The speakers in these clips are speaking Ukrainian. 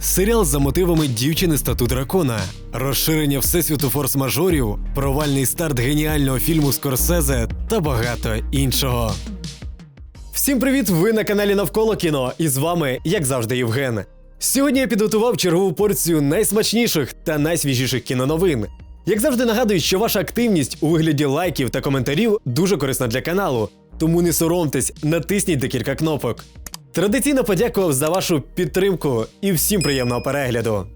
серіал за мотивами дівчини стату дракона, розширення всесвіту форс-мажорів, провальний старт геніального фільму Скорсезе та багато іншого. Всім привіт! Ви на каналі Навколо кіно, і з вами, як завжди, Євген. Сьогодні я підготував чергову порцію найсмачніших та найсвіжіших кіноновин. Як завжди нагадую, що ваша активність у вигляді лайків та коментарів дуже корисна для каналу, тому не соромтесь, натисніть декілька кнопок. Традиційно подякував за вашу підтримку і всім приємного перегляду.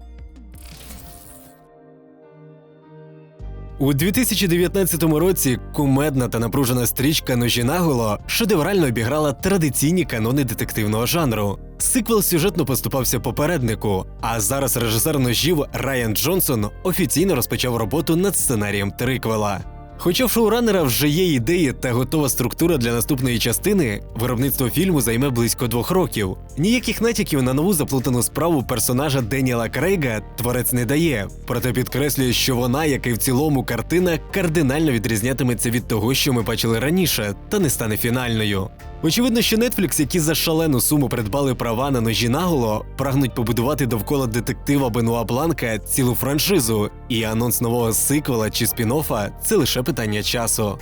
У 2019 році кумедна та напружена стрічка Ножі наголо шедеврально обіграла традиційні канони детективного жанру. Сиквел сюжетно поступався попереднику, а зараз режисер ножів Райан Джонсон офіційно розпочав роботу над сценарієм триквела. Хоча в шоуранера вже є ідеї та готова структура для наступної частини, виробництво фільму займе близько двох років. Ніяких натяків на нову заплутану справу персонажа Деніела Крейга творець не дає, проте підкреслює, що вона, як і в цілому картина, кардинально відрізнятиметься від того, що ми бачили раніше, та не стане фінальною. Очевидно, що Netflix, які за шалену суму придбали права на ножі наголо, прагнуть побудувати довкола детектива Бенуа Бланка цілу франшизу, і анонс нового сиквела чи спін-оффа – це лише питання часу.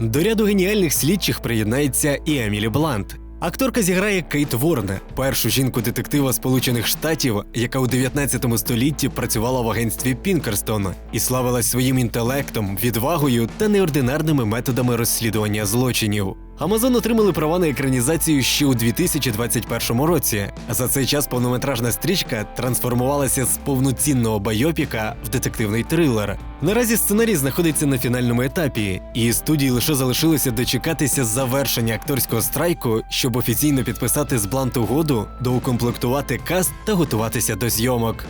До ряду геніальних слідчих приєднається і Емілі Блант. Акторка зіграє Кейт Ворне, першу жінку детектива Сполучених Штатів, яка у 19 столітті працювала в агентстві Пінкерстон і славилась своїм інтелектом, відвагою та неординарними методами розслідування злочинів. Амазон отримали права на екранізацію ще у 2021 році. За цей час повнометражна стрічка трансформувалася з повноцінного байопіка в детективний трилер. Наразі сценарій знаходиться на фінальному етапі, і студії лише залишилося дочекатися завершення акторського страйку, щоб офіційно підписати з блант угоду, доукомплектувати каст та готуватися до зйомок.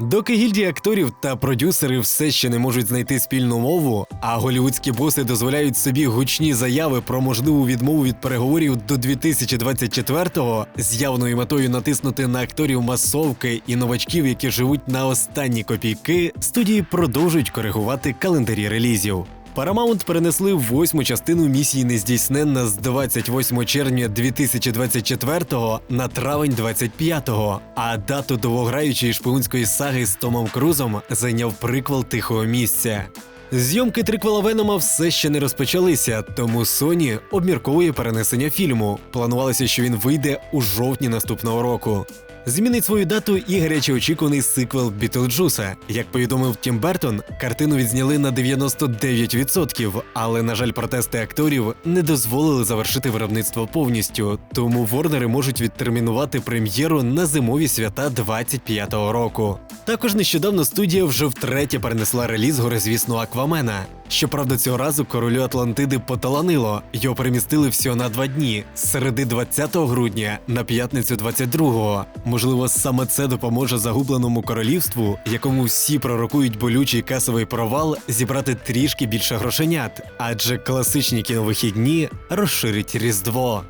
Доки гільдії акторів та продюсери все ще не можуть знайти спільну мову, а голівудські боси дозволяють собі гучні заяви про можливу відмову від переговорів до 2024-го з явною метою натиснути на акторів масовки і новачків, які живуть на останні копійки, студії продовжують коригувати календарі релізів. Paramount перенесли восьму частину місії нездійсненна з 28 червня 2024 на травень 25-го, а дату довгограючої шпигунської саги з Томом Крузом зайняв приквел тихого місця. Зйомки триквела Венома все ще не розпочалися, тому Sony обмірковує перенесення фільму. Планувалося, що він вийде у жовтні наступного року. Змінить свою дату і гаряче очікуваний сиквел Бітлджуса. Як повідомив Тім Бертон, картину відзняли на 99%, але, на жаль, протести акторів не дозволили завершити виробництво повністю. Тому Ворнери можуть відтермінувати прем'єру на зимові свята 25-го року. Також нещодавно студія вже втретє перенесла реліз горизвісного Аквамена. Щоправда, цього разу королю Атлантиди поталанило. Його перемістили всього на два дні з середи 20 грудня на п'ятницю 22-го. Можливо, саме це допоможе загубленому королівству, якому всі пророкують болючий касовий провал, зібрати трішки більше грошенят, адже класичні кіновихідні розширить Різдво.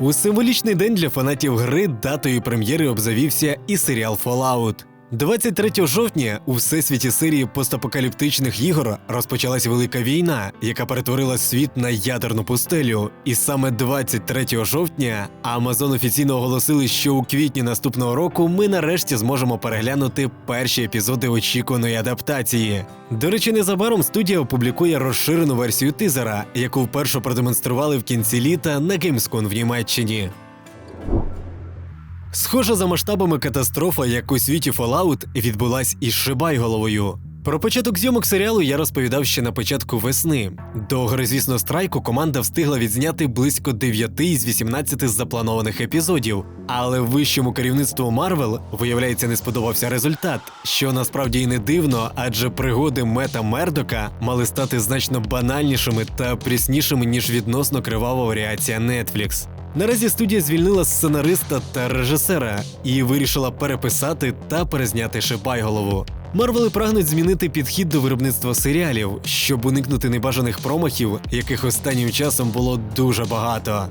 У символічний день для фанатів гри датою прем'єри обзавівся і серіал Fallout. 23 жовтня у всесвіті серії постапокаліптичних ігор розпочалась велика війна, яка перетворила світ на ядерну пустелю. І саме 23 жовтня Amazon офіційно оголосили, що у квітні наступного року ми нарешті зможемо переглянути перші епізоди очікуваної адаптації. До речі, незабаром студія опублікує розширену версію тизера, яку вперше продемонстрували в кінці літа на Gamescom в Німеччині. Схожа за масштабами катастрофа, як у світі Fallout, відбулась із Шибайголовою. Про початок зйомок серіалу я розповідав ще на початку весни. До грозвісного страйку команда встигла відзняти близько 9 із 18 запланованих епізодів. Але вищому керівництву Марвел, виявляється, не сподобався результат, що насправді і не дивно, адже пригоди Мета Мердока мали стати значно банальнішими та пріснішими ніж відносно кривава варіація Netflix. Наразі студія звільнила сценариста та режисера і вирішила переписати та перезняти Шипайголову. Марвели прагнуть змінити підхід до виробництва серіалів, щоб уникнути небажаних промахів, яких останнім часом було дуже багато.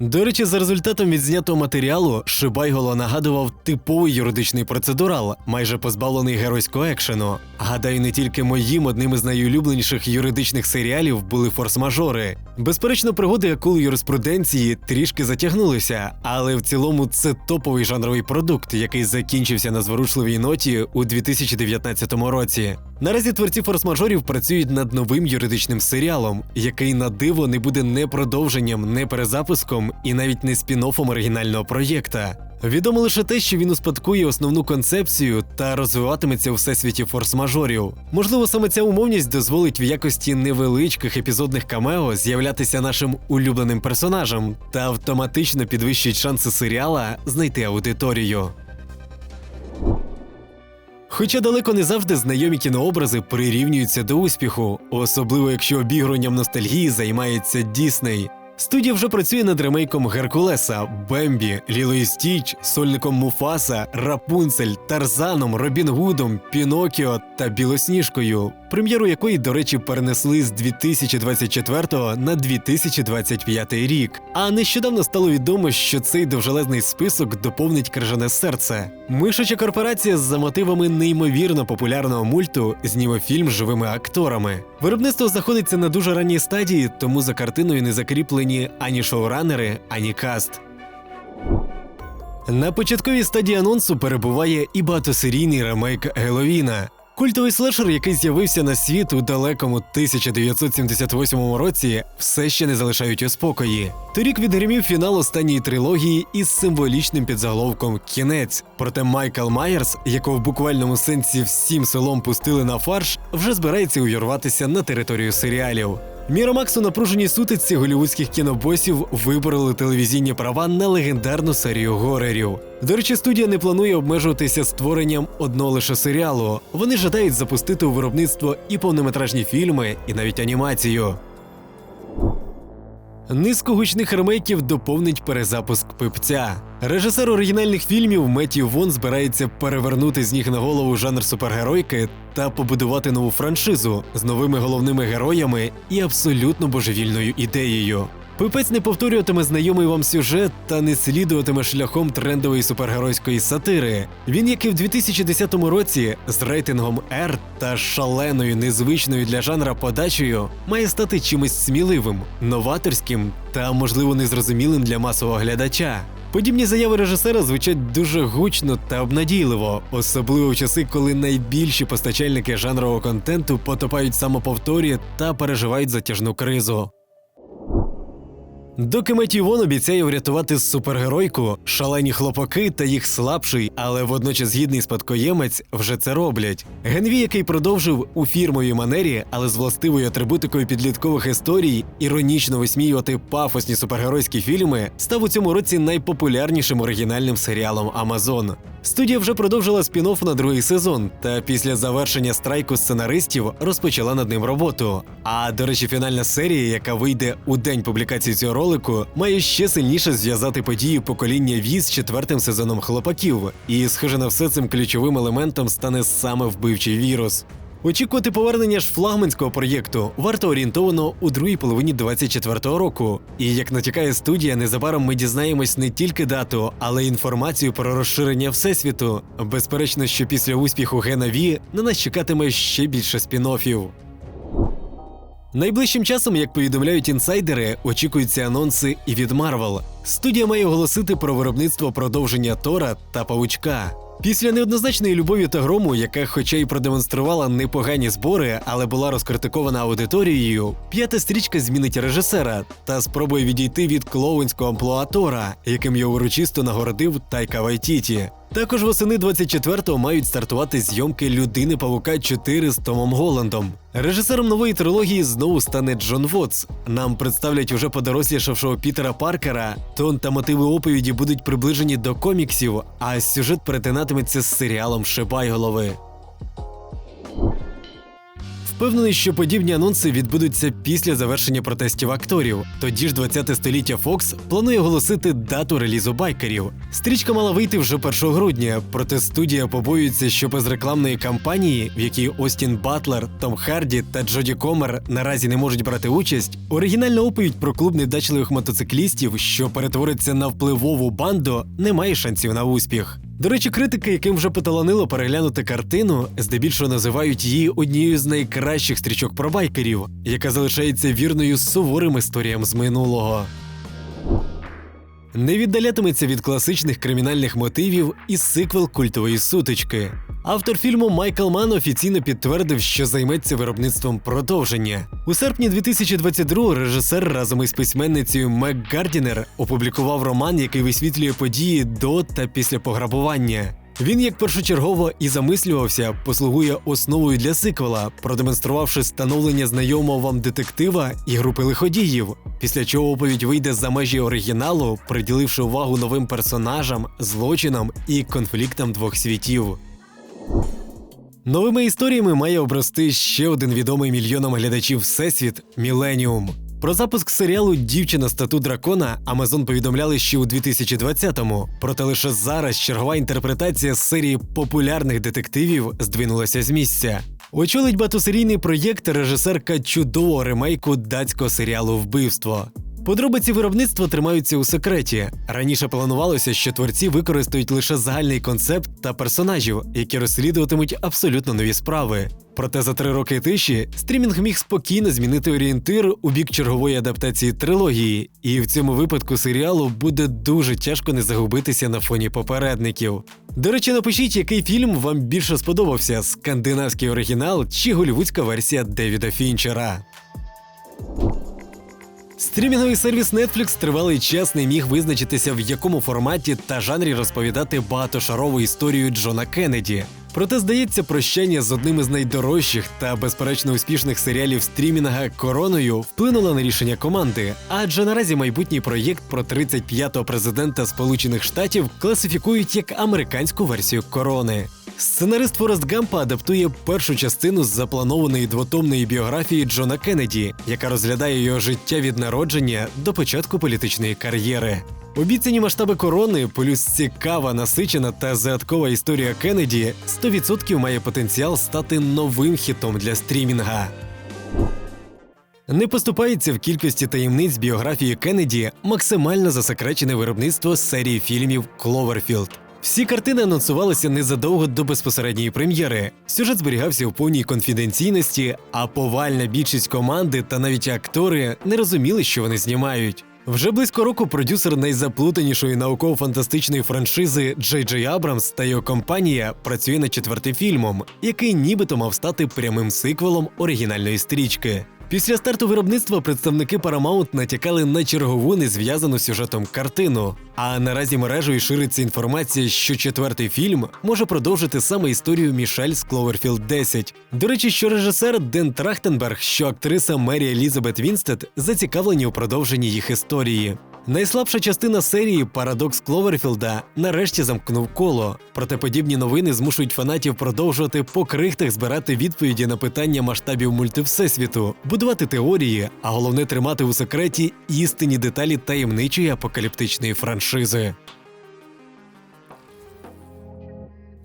До речі, за результатом відзнятого матеріалу Шибайголо нагадував типовий юридичний процедурал, майже позбавлений геройського екшену. Гадаю, не тільки моїм одним із найулюбленіших юридичних серіалів були форс-мажори. Безперечно, пригоди акул юриспруденції трішки затягнулися, але в цілому це топовий жанровий продукт, який закінчився на зворушливій ноті у 2019 році. Наразі творці форс-мажорів працюють над новим юридичним серіалом, який на диво не буде не продовженням, не перезапуском і навіть не спін-оффом оригінального проєкта. Відомо лише те, що він успадкує основну концепцію та розвиватиметься у всесвіті форс-мажорів. Можливо, саме ця умовність дозволить в якості невеличких епізодних камео з'являтися нашим улюбленим персонажем та автоматично підвищить шанси серіала знайти аудиторію. Хоча далеко не завжди знайомі кінообрази прирівнюються до успіху, особливо якщо обігруванням ностальгії займається Дісней. Студія вже працює над ремейком Геркулеса, Бембі, Ліло і Стіч, сольником Муфаса, Рапунцель, Тарзаном, Робін Гудом, Пінокіо та Білосніжкою, прем'єру якої, до речі, перенесли з 2024 на 2025 рік. А нещодавно стало відомо, що цей довжелезний список доповнить крижане серце. Мишача корпорація за мотивами неймовірно популярного мульту зніме фільм живими акторами. Виробництво знаходиться на дуже ранній стадії, тому за картиною не закріплені ані шоуранери, ані каст. На початковій стадії анонсу перебуває і багатосерійний ремейк Геловіна. Культовий слешер, який з'явився на світ у далекому 1978 році, все ще не залишають у спокої. Торік відгримів фінал останньої трилогії із символічним підзаголовком Кінець. Проте Майкл Майерс, якого в буквальному сенсі всім селом пустили на фарш, вже збирається увірватися на територію серіалів. Міромакс у напруженій сутичці голівудських кінобосів вибороли телевізійні права на легендарну серію горерів. До речі, студія не планує обмежуватися створенням одного лише серіалу. Вони жадають запустити у виробництво і повнометражні фільми, і навіть анімацію. Низку гучних ремейків доповнить перезапуск пипця. Режисер оригінальних фільмів Меті Вон збирається перевернути з ніг на голову жанр супергеройки та побудувати нову франшизу з новими головними героями і абсолютно божевільною ідеєю. Пипець не повторюватиме знайомий вам сюжет та не слідуватиме шляхом трендової супергеройської сатири. Він, як і в 2010 році, з рейтингом R та шаленою незвичною для жанра подачею, має стати чимось сміливим, новаторським та, можливо, незрозумілим для масового глядача. Подібні заяви режисера звучать дуже гучно та обнадійливо, особливо в часи, коли найбільші постачальники жанрового контенту потопають самоповторі та переживають затяжну кризу. Доки Меттью Вон обіцяє врятувати супергеройку, шалені хлопаки та їх слабший, але водночас гідний спадкоємець вже це роблять. Генві, який продовжив у фірмовій манері, але з властивою атрибутикою підліткових історій, іронічно висміювати пафосні супергеройські фільми, став у цьому році найпопулярнішим оригінальним серіалом Амазон. Студія вже продовжила спін-офф на другий сезон, та після завершення страйку сценаристів розпочала над ним роботу. А до речі, фінальна серія, яка вийде у день публікації цього ролику, має ще сильніше зв'язати події покоління Ві з четвертим сезоном хлопаків. І, схоже на все, цим ключовим елементом стане саме вбивчий вірус. Очікувати повернення ж флагманського проєкту варто орієнтовано у другій половині 24-го року. І як натякає студія, незабаром ми дізнаємось не тільки дату, але й інформацію про розширення всесвіту. Безперечно, що після успіху Гена Ві на нас чекатиме ще більше спін-оффів. Найближчим часом, як повідомляють інсайдери, очікуються анонси і від Марвел. Студія має оголосити про виробництво продовження Тора та Павучка. Після неоднозначної любові та грому, яка, хоча й продемонструвала непогані збори, але була розкритикована аудиторією, п'ята стрічка змінить режисера та спробує відійти від клоунського амплуа Тора, яким його урочисто нагородив Тайка Вайтіті. Також восени 24-го мають стартувати зйомки Людини Павука 4 з Томом Голландом. Режисером нової трилогії знову стане Джон Вотс. Нам представлять уже подорослішавшого Пітера Паркера. Тон та мотиви оповіді будуть приближені до коміксів, а сюжет перетинатиметься з серіалом Шибайголови. Впевнений, що подібні анонси відбудуться після завершення протестів акторів. Тоді ж 20 століття Fox планує оголосити дату релізу байкерів. Стрічка мала вийти вже 1 грудня, проте студія побоюється, що без рекламної кампанії, в якій Остін Батлер, Том Харді та Джоді Комер наразі не можуть брати участь, оригінальна оповідь про клуб недачливих мотоциклістів, що перетвориться на впливову банду, не має шансів на успіх. До речі, критики, яким вже поталанило переглянути картину, здебільшого називають її однією з найкращих стрічок про байкерів, яка залишається вірною суворим історіям з минулого. Не віддалятиметься від класичних кримінальних мотивів і сиквел культової сутички. Автор фільму Майкл Ман офіційно підтвердив, що займеться виробництвом продовження. У серпні 2022 режисер разом із письменницею Мек Гардінер опублікував роман, який висвітлює події до та після пограбування. Він, як першочергово і замислювався, послугує основою для сиквела, продемонструвавши становлення знайомого вам детектива і групи лиходіїв. Після чого оповідь вийде за межі оригіналу, приділивши увагу новим персонажам, злочинам і конфліктам двох світів. Новими історіями має обрости ще один відомий мільйонам глядачів всесвіт Міленіум. Про запуск серіалу Дівчина стату дракона Амазон повідомляли ще у 2020-му. Проте лише зараз чергова інтерпретація з серії популярних детективів здвинулася з місця. Очолить багатосерійний проєкт режисерка чудового ремейку датського серіалу Вбивство. Подробиці виробництва тримаються у секреті. Раніше планувалося, що творці використають лише загальний концепт та персонажів, які розслідуватимуть абсолютно нові справи. Проте за три роки тиші стрімінг міг спокійно змінити орієнтир у бік чергової адаптації трилогії, і в цьому випадку серіалу буде дуже тяжко не загубитися на фоні попередників. До речі, напишіть, який фільм вам більше сподобався: скандинавський оригінал чи голівудська версія Девіда Фінчера. Стрімінговий сервіс Netflix тривалий час не міг визначитися, в якому форматі та жанрі розповідати багатошарову історію Джона Кеннеді. Проте, здається, прощання з одним із найдорожчих та безперечно успішних серіалів стрімінга короною вплинуло на рішення команди. Адже наразі майбутній проєкт про 35-го президента Сполучених Штатів класифікують як американську версію корони. Сценарист Форест Гампа адаптує першу частину з запланованої двотомної біографії Джона Кеннеді, яка розглядає його життя від народження до початку політичної кар'єри. Обіцяні масштаби корони, плюс цікава, насичена та загадкова історія Кеннеді 100% має потенціал стати новим хітом для стрімінга. Не поступається в кількості таємниць біографії Кеннеді максимально засекречене виробництво серії фільмів Кловерфілд. Всі картини анонсувалися незадовго до безпосередньої прем'єри. Сюжет зберігався в повній конфіденційності, а повальна більшість команди та навіть актори не розуміли, що вони знімають. Вже близько року продюсер найзаплутанішої науково-фантастичної франшизи Джей Джей Абрамс та його компанія працює над четвертим фільмом, який нібито мав стати прямим сиквелом оригінальної стрічки. Після старту виробництва представники Paramount натякали на чергову незв'язану сюжетом картину. А наразі мережею шириться інформація, що четвертий фільм може продовжити саме історію Мішель з Кловерфілд 10. До речі, що режисер Ден Трахтенберг, що актриса Мері Елізабет Вінстед зацікавлені у продовженні їх історії. Найслабша частина серії Парадокс Кловерфілда нарешті замкнув коло. Проте подібні новини змушують фанатів продовжувати по крихтах збирати відповіді на питання масштабів мультивсесвіту, будувати теорії, а головне тримати у секреті істинні деталі таємничої апокаліптичної франшизи.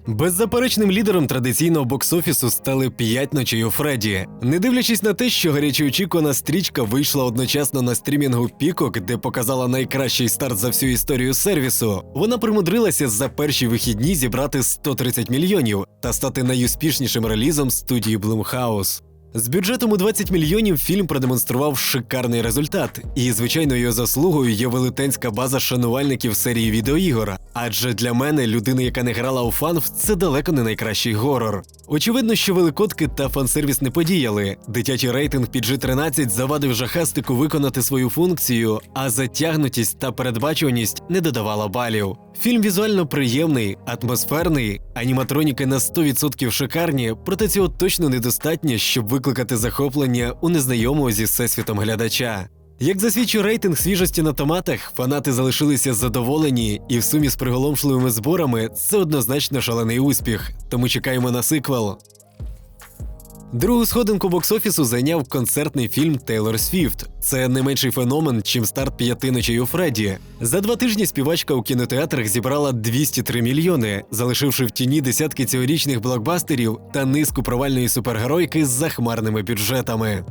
Беззаперечним лідером традиційного бокс-офісу стали п'ять ночей у Фредді. Не дивлячись на те, що гаряче очікувана стрічка вийшла одночасно на стрімінгу Пікок, де показала найкращий старт за всю історію сервісу, вона примудрилася за перші вихідні зібрати 130 мільйонів та стати найуспішнішим релізом студії Blumhouse. З бюджетом у 20 мільйонів фільм продемонстрував шикарний результат, і звичайно його заслугою є велетенська база шанувальників серії відеоігор. Адже для мене, людини, яка не грала у фанф, це далеко не найкращий горор. Очевидно, що великодки та фансервіс не подіяли. Дитячий рейтинг PG-13 завадив жахастику виконати свою функцію, а затягнутість та передбачуваність не додавала балів. Фільм візуально приємний, атмосферний, аніматроніки на 100% шикарні, проте цього точно недостатньо, щоб викликати захоплення у незнайомого зі всесвітом глядача. Як засвідчує рейтинг свіжості на томатах, фанати залишилися задоволені, і в сумі з приголомшливими зборами це однозначно шалений успіх. Тому чекаємо на сиквел. Другу сходинку бокс-офісу зайняв концертний фільм Тейлор Свіфт. Це не менший феномен, чим старт п'яти ночей у Фредді. За два тижні співачка у кінотеатрах зібрала 203 мільйони, залишивши в тіні десятки цьогорічних блокбастерів та низку провальної супергеройки з захмарними бюджетами.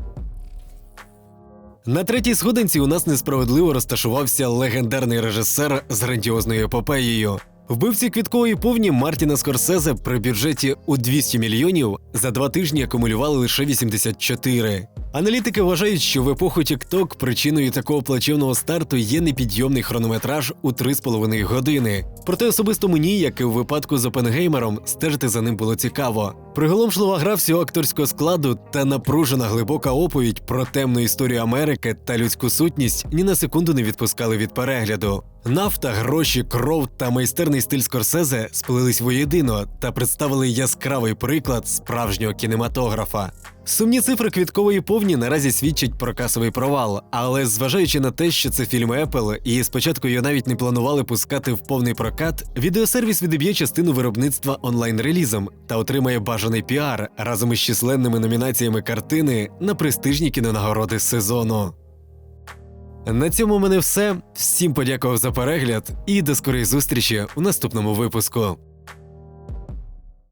На третій сходинці у нас несправедливо розташувався легендарний режисер з грандіозною епопеєю. Вбивці квіткової повні Мартіна Скорсезе при бюджеті у 200 мільйонів за два тижні акумулювали лише 84. Аналітики вважають, що в епоху TikTok причиною такого плачевного старту є непідйомний хронометраж у 3,5 години. Проте особисто мені, як і в випадку з Опенгеймером, стежити за ним було цікаво. Приголомшлива гра всього акторського складу та напружена глибока оповідь про темну історію Америки та людську сутність ні на секунду не відпускали від перегляду. Нафта, гроші, кров та майстерний стиль Скорсезе сплелись воєдино та представили яскравий приклад справжнього кінематографа. Сумні цифри квіткової повні наразі свідчать про касовий провал, але зважаючи на те, що це фільм Apple, і спочатку його навіть не планували пускати в повний прокат, відеосервіс відіб'є частину виробництва онлайн-релізом та отримає бажаний піар разом із численними номінаціями картини на престижні кінонагороди сезону. На цьому в мене все. Всім подякував за перегляд і до скорої зустрічі у наступному випуску.